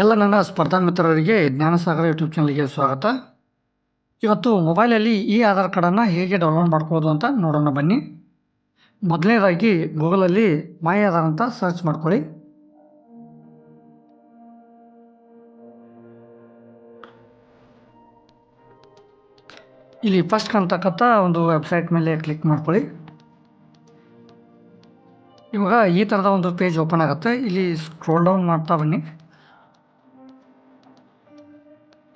ಎಲ್ಲ ನನ್ನ ಸ್ಪರ್ಧಾ ಮಿತ್ರರಿಗೆ ಜ್ಞಾನಸಾಗರ ಯೂಟ್ಯೂಬ್ ಚಾನಲ್ಗೆ ಸ್ವಾಗತ. ಇವತ್ತು ಮೊಬೈಲಲ್ಲಿ ಈ ಆಧಾರ್ ಕಾರ್ಡನ್ನು ಹೇಗೆ ಡೌನ್ಲೋಡ್ ಮಾಡ್ಕೋದು ಅಂತ ನೋಡೋಣ ಬನ್ನಿ. ಮೊದಲನೇದಾಗಿ ಗೂಗಲಲ್ಲಿ ಮೈ ಆಧಾರ್ ಅಂತ ಸರ್ಚ್ ಮಾಡ್ಕೊಳ್ಳಿ. ಇಲ್ಲಿ ಫಸ್ಟ್ ಕಾಣ್ತಕ್ಕಂಥ ಒಂದು ವೆಬ್ಸೈಟ್ ಮೇಲೆ ಕ್ಲಿಕ್ ಮಾಡ್ಕೊಳ್ಳಿ. ಇವಾಗ ಈ ಥರದ ಒಂದು ಪೇಜ್ ಓಪನ್ ಆಗುತ್ತೆ. ಇಲ್ಲಿ ಸ್ಕ್ರೋಲ್ ಡೌನ್ ಮಾಡ್ತಾ ಬನ್ನಿ.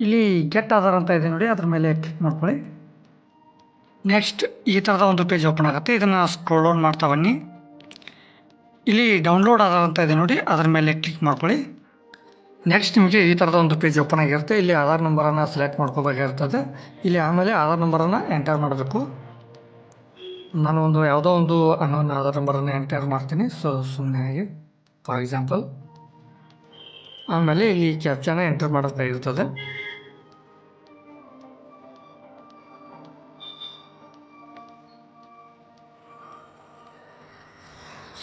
ಇಲ್ಲಿ ಗೆಟ್ ಆಧಾರ್ ಅಂತ ಇದೆ ನೋಡಿ, ಅದ್ರ ಮೇಲೆ ಕ್ಲಿಕ್ ಮಾಡ್ಕೊಳ್ಳಿ. ನೆಕ್ಸ್ಟ್ ಈ ಥರದ ಒಂದು ಪೇಜ್ ಓಪನ್ ಆಗುತ್ತೆ. ಇದನ್ನು ಸ್ಕ್ರೋಲ್ ಡೌನ್ ಮಾಡ್ತಾ ಬನ್ನಿ. ಇಲ್ಲಿ ಡೌನ್ಲೋಡ್ ಆಧಾರ್ ಅಂತ ಇದೆ ನೋಡಿ, ಅದ್ರ ಮೇಲೆ ಕ್ಲಿಕ್ ಮಾಡ್ಕೊಳ್ಳಿ. ನೆಕ್ಸ್ಟ್ ನಿಮಗೆ ಈ ಥರದ ಒಂದು ಪೇಜ್ ಓಪನ್ ಆಗಿರುತ್ತೆ. ಇಲ್ಲಿ ಆಧಾರ್ ನಂಬರನ್ನು ಸೆಲೆಕ್ಟ್ ಮಾಡ್ಕೋಬೇಕಾಗಿರ್ತದೆ ಇಲ್ಲಿ ಆಮೇಲೆ ಆಧಾರ್ ನಂಬರನ್ನು ಎಂಟರ್ ಮಾಡಬೇಕು. ನಾನು ಒಂದು ಯಾವುದೋ ಒಂದು ಅನ್ನೋನ್ ಆಧಾರ್ ನಂಬರನ್ನು ಎಂಟರ್ ಮಾಡ್ತೀನಿ. ಸೊ ಸುಮ್ಮನೆ ಆಗಿ ಫಾರ್ ಎಕ್ಸಾಂಪಲ್ ಆಮೇಲೆ ಇಲ್ಲಿ ಕ್ಯಾಪ್ಚನ್ನ ಎಂಟರ್ ಮಾಡಬೇಕಾಗಿರ್ತದೆ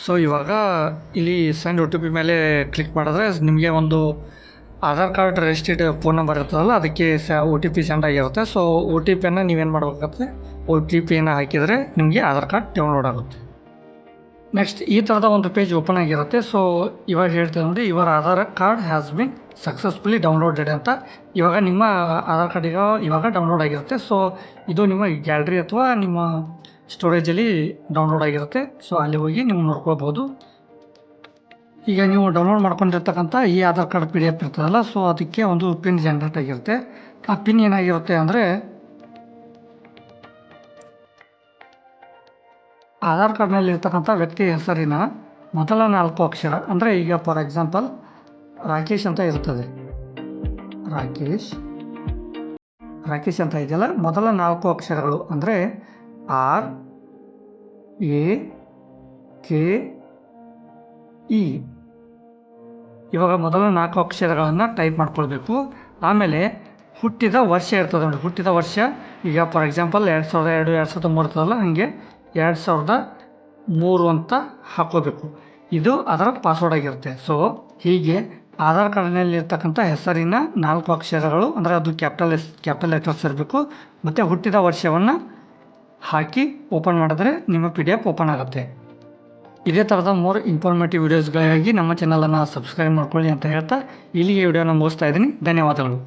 ಸೊ ಇವಾಗ ಇಲ್ಲಿ ಸೆಂಡ್ ಒ ಟಿ ಪಿ ಮೇಲೆ ಕ್ಲಿಕ್ ಮಾಡಿದ್ರೆ ನಿಮಗೆ ಒಂದು Aadhaar card registered phone number ಇರ್ತದಲ್ಲ, ಅದಕ್ಕೆ ಸ ಒ ಟಿ ಪಿ ಸೆಂಡ್ ಆಗಿರುತ್ತೆ. ಸೊ ಒ ಟಿ ಪಿಯನ್ನು ನೀವೇನು ಮಾಡಬೇಕಾಗುತ್ತೆ? ಒ ಟಿ ಪಿಯನ್ನು ಹಾಕಿದರೆ ನಿಮಗೆ ಆಧಾರ್ ಕಾರ್ಡ್ ಡೌನ್ಲೋಡ್ ಆಗುತ್ತೆ. ನೆಕ್ಸ್ಟ್ ಈ ಥರದ ಒಂದು ಪೇಜ್ ಓಪನ್ ಆಗಿರುತ್ತೆ. ಸೊ ಇವಾಗ ಹೇಳ್ತೇವೆ ನೋಡಿ ಇವರ Aadhaar card has been successfully downloaded ಅಂತ. ಇವಾಗ ನಿಮ್ಮ ಆಧಾರ್ ಕಾರ್ಡ್ ಈಗ ಇವಾಗ ಡೌನ್ಲೋಡ್ ಆಗಿರುತ್ತೆ. ಸೊ ಇದು ನಿಮ್ಮ ಗ್ಯಾಲ್ರಿ ಅಥವಾ ನಿಮ್ಮ ಸ್ಟೋರೇಜಲ್ಲಿ ಡೌನ್ಲೋಡ್ ಆಗಿರುತ್ತೆ. ಸೊ ಅಲ್ಲಿ ಹೋಗಿ ನೀವು ನೋಡ್ಕೋಬೋದು ಈಗ ನೀವು ಡೌನ್ಲೋಡ್ ಮಾಡ್ಕೊಂಡಿರ್ತಕ್ಕಂಥ ಈ Aadhaar card P D F ಇರ್ತದಲ್ಲ ಸೊ ಅದಕ್ಕೆ ಒಂದು ಪಿನ್ ಜನ್ರೇಟ್ ಆಗಿರುತ್ತೆ. ಆ ಪಿನ್ ಏನಾಗಿರುತ್ತೆ ಅಂದರೆ ಆಧಾರ್ ಕಾರ್ಡ್ನಲ್ಲಿ ಇರ್ತಕ್ಕಂಥ ವ್ಯಕ್ತಿ ಹೆಸರಿನ ಮೊದಲ ನಾಲ್ಕು ಅಕ್ಷರ, ಅಂದರೆ ಈಗ ಫಾರ್ ಎಕ್ಸಾಂಪಲ್ ರಾಕೇಶ್ ಅಂತ ಇರ್ತದೆ. ರಾಕೇಶ್ ರಾಕೇಶ್ ಅಂತ ಇದೆಯಲ್ಲ? ಮೊದಲ ನಾಲ್ಕು ಅಕ್ಷರಗಳು, ಅಂದರೆ ಆರ್ ಎ ಕೆ ಇ ಇವಾಗ ಮೊದಲ ನಾಲ್ಕು ಅಕ್ಷರಗಳನ್ನು ಟೈಪ್ ಮಾಡ್ಕೊಳ್ಬೇಕು. ಆಮೇಲೆ ಹುಟ್ಟಿದ ವರ್ಷ ಇರ್ತದೆ ನೋಡಿ, ಹುಟ್ಟಿದ ವರ್ಷ ಈಗ ಫಾರ್ ಎಕ್ಸಾಂಪಲ್ ಎರಡು ಸಾವಿರದ ಎರಡು ಎರಡು ಸಾವಿರದ ಮೂರು ಇರ್ತದಲ್ಲ ಹಾಗೆ ಎರಡು ಸಾವಿರದ ಮೂರು ಅಂತ ಹಾಕೋಬೇಕು. ಇದು ಅದರ ಪಾಸ್ವರ್ಡ್ ಆಗಿರುತ್ತೆ. ಸೊ ಹೀಗೆ ಆಧಾರ್ ಕಾರ್ಡ್ನಲ್ಲಿರ್ತಕ್ಕಂಥ ಹೆಸರಿನ ನಾಲ್ಕು ಅಕ್ಷರಗಳು, ಅಂದರೆ ಅದು ಕ್ಯಾಪಿಟಲ್ ಎಸ್ ಕ್ಯಾಪಿಟಲ್ ಲೆಟರ್ಸ್ ಇರಬೇಕು, ಮತ್ತು ಹುಟ್ಟಿದ ವರ್ಷವನ್ನು ಹಾಕಿ ಓಪನ್ ಮಾಡಿದ್ರೆ ನಿಮ್ಮ ಪಿ ಡಿ ಎಫ್ ಓಪನ್ ಆಗುತ್ತೆ. ಇದೇ ಥರದ ಮೋರ್ ಇನ್ಫಾರ್ಮೇಟಿವ್ ವೀಡಿಯೋಸ್ಗಳಿಗಾಗಿ ನಮ್ಮ ಚಾನಲನ್ನು ಸಬ್ಸ್ಕ್ರೈಬ್ ಮಾಡ್ಕೊಳ್ಳಿ ಅಂತ ಹೇಳ್ತಾ ಇಲ್ಲಿಗೆ ವಿಡಿಯೋನ ಮುಗಿಸ್ತಾ ಇದ್ದೀನಿ. ಧನ್ಯವಾದಗಳು.